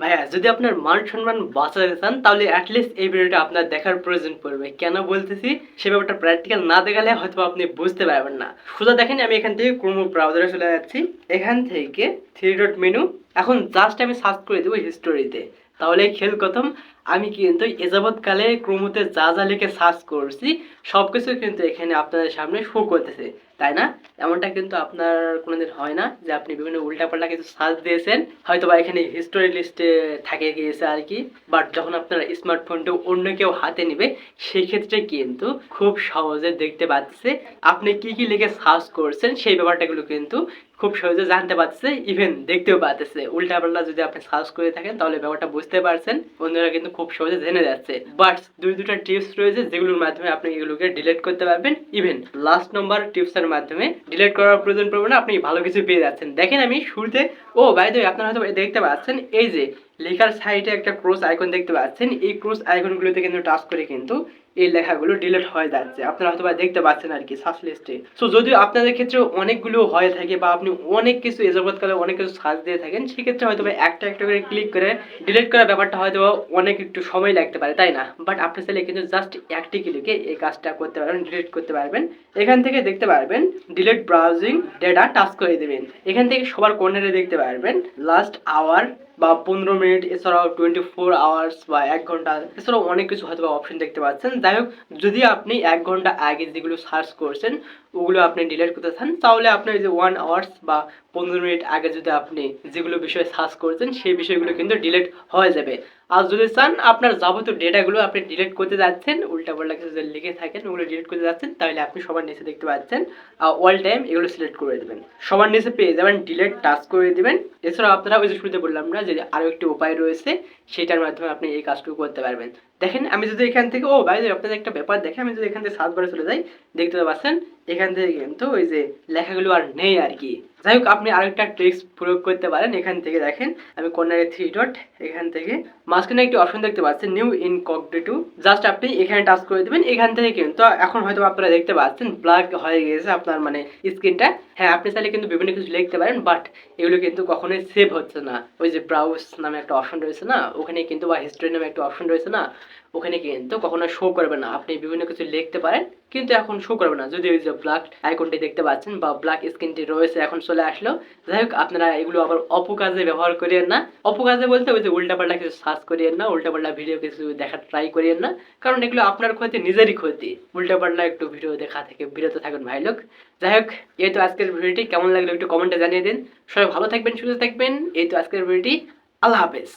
ভাইয়া, যদি আপনার মান সম্মান বাঁচাতে চান, তাহলে অ্যাটলিস্ট এই ভিডিওটা আপনার দেখার প্রয়োজন পড়বে। কেন বলতেছি? সে ব্যাপারটা প্র্যাকটিক্যাল না দেখালে হয়তো আপনি বুঝতে পারবেন না। সোজা দেখেন, আমি এখান থেকে ক্রোম ব্রাউজারে চলে যাচ্ছি। এখান থেকে থ্রি ডট মেনু এখন জাস্ট আমি সার্চ করে দেবো হিস্টোরিতে তাহলে খেল প্রথম আমি কিন্তু এযাবৎকালে ক্রমতে যা যা লিখে সার্চ করছি সব কিছু কিন্তু এখানে আপনাদের সামনে শো করতেছে, তাই না? এমনটা কিন্তু আপনার কোনোদিন হয় না যে আপনি বিভিন্ন উল্টাপাল্টা কিছু সার্চ দিয়েছেন হয়তো বা এখানে হিস্টোরি লিস্টে থাকে গিয়েছে আর কি বাট যখন আপনার স্মার্টফোনটা অন্য কেউ হাতে নেবে, সেই ক্ষেত্রে কিন্তু খুব সহজে দেখতে পাচ্ছে আপনি কি কি লিখে সার্চ করছেন, সেই ব্যাপারটাগুলো কিন্তু খুব সহজে জানতে পারছে ইভেন দেখতেও পাচ্ছে উল্টাপাল্টা যদি আপনি সার্চ করে থাকেন, তাহলে ব্যাপারটা বুঝতে পারছেন। অন্যরা কিন্তু খুব সহজে জেনে যাচ্ছে। বাট দুই দুটা টিপস রয়েছে যেগুলোর মাধ্যমে আপনি এগুলোকে ডিলিট করতে পারবেন ইভেন লাস্ট নম্বর টিপসের মাধ্যমে ডিলিট করার প্রয়োজন পড়বে না, আপনি ভালো কিছু পেয়ে যাচ্ছেন। দেখেন আমি শুরুতে, ও বাই দ্য আপনারা হয়তো দেখতে পাচ্ছেন, এই যে লেখার সাইডে একটা ক্রস আইকন দেখতে পাচ্ছেন। এই ক্রস আইকনগুলোতে কিন্তু টাচ করে কিন্তু এই লেখাগুলো ডিলিট হয়ে যাচ্ছে। আপনারা হয়তো দেখতে পাচ্ছেন আর কি সার্চ লিস্টে সো যদিও আপনাদের ক্ষেত্রে অনেকগুলো হয়ে থাকে বা আপনি অনেক কিছু এ জগৎকালে অনেক কিছু সার্চ দিয়ে থাকেন, সেক্ষেত্রে হয়তো একটা একটা করে ক্লিক করে ডিলিট করার ব্যাপারটা হয়তো অনেক একটু সময় লাগতে পারে, তাই না? বাট আপনি চাইলে কিন্তু জাস্ট একটি ক্লিকে এই কাজটা করতে পারবেন, ডিলিট করতে পারবেন। এখান থেকে দেখতে পারবেন, ডিলিট ব্রাউজিং ডেটা টাচ করে দেবেন। এখান থেকে সবার কর্নারে দেখতে পারবেন লাস্ট আওয়ার বা পনেরো মিনিট, এছাড়াও টোয়েন্টি ফোর আওয়ার্স বা এক ঘণ্টা, এছাড়াও অনেক কিছু হয়তো অপশন দেখতে পাচ্ছেন। যাই হোক, যদি আপনি এক ঘণ্টা আগে যেগুলো সার্চ করছেন, ওগুলো আপনি ডিলেট করতে চান, তাহলে আপনার যে ওয়ান আওয়ার্স বা পনেরো মিনিট আগে যদি আপনি যেগুলো বিষয়ে সার্চ করছেন, সেই বিষয়গুলো কিন্তু ডিলিট হয়ে যাবে। আর যদি চান আপনার যাবতীয় ডেটাগুলো আপনি ডিলিট করতে যাচ্ছেন, উল্টাপাল্টা কিছু যদি লিখে থাকেন, ওগুলো ডিলিট করতে যাচ্ছেন, তাহলে আপনি সবার নিচে দেখতে পাচ্ছেন অল টাইম এগুলো সিলেক্ট করে দেবেন। সবার নিচে পেয়ে যাবেন ডিলিট টাচ করে দেবেন। এছাড়াও আপনারা ওই যে শুরুতে বললাম না, যে আরও একটি উপায় রয়েছে, সেটার মাধ্যমে আপনি এই কাজটুকু করতে পারবেন। দেখেন, আমি যদি এখান থেকে, ও ভাই, আপনাদের একটা ব্যাপার দেখে, আমি যদি এখান থেকে সার্চ করে চলে যাই, দেখতে পাচ্ছেন, এখান থেকে কিন্তু ওই যে লেখাগুলো আর নেই আর কি। যাই হোক আপনি আরেকটা ট্রিক্স প্রয়োগ করতে পারেন এখান থেকে দেখেন। আমি কর্নারে থ্রি ডট এখান থেকে। মাঝখানে একটি অপশন দেখতে পাচ্ছেন নিউ ইনকগনিটো জাস্ট আপনি এখানে টাচ করে দেবেন, এখান থেকে কিন্তু এখন হয়তো আপনারা দেখতে পাচ্ছেন ব্ল্যাক হয়ে গেছে আপনার মানে স্ক্রিনটা হ্যাঁ আপনি চাইলে কিন্তু বিভিন্ন কিছু লিখতে পারেন বাট এগুলো কিন্তু কখনোই সেভ হচ্ছে না। ওই যে ব্রাউজ নামে একটা অপশন রয়েছে না, ওখানে কিন্তু বা হিস্ট্রি নামে একটা অপশন রয়েছে না, ওখানে কিন্তু কখনো শো করবে না। আপনি বিভিন্ন কিছু লিখতে পারেন, কিন্তু এখন শো করবে না। যদি ওই যে ব্ল্যাক আইকনটি দেখতে পাচ্ছেন বা ব্ল্যাক স্ক্রিনটি রয়েছে, এখন চলে আসলো, যাই হোক, আপনারা এগুলো আবার অপকাজে ব্যবহার করিয়েন না। অপকাজে বলতে ওই যে উল্টাপাল্টা কিছু সার্চ করিয়েন না উল্টাপাল্টা ভিডিও কিছু দেখার ট্রাই করিয়েন না, কারণ এগুলো আপনার ক্ষতি, নিজেরই ক্ষতি। উল্টাপাল্টা একটু ভিডিও দেখা থেকে বিরত থাকুন, ভাই লোক। যাই হোক, এই তো আজকের ভিডিওটি। কেমন লাগল একটু কমেন্টে জানিয়ে দিন। সবাই ভালো থাকবেন, সুস্থ থাকবেন। এই তো আজকের ভিডিওটি। আল্লাহ হাফেজ।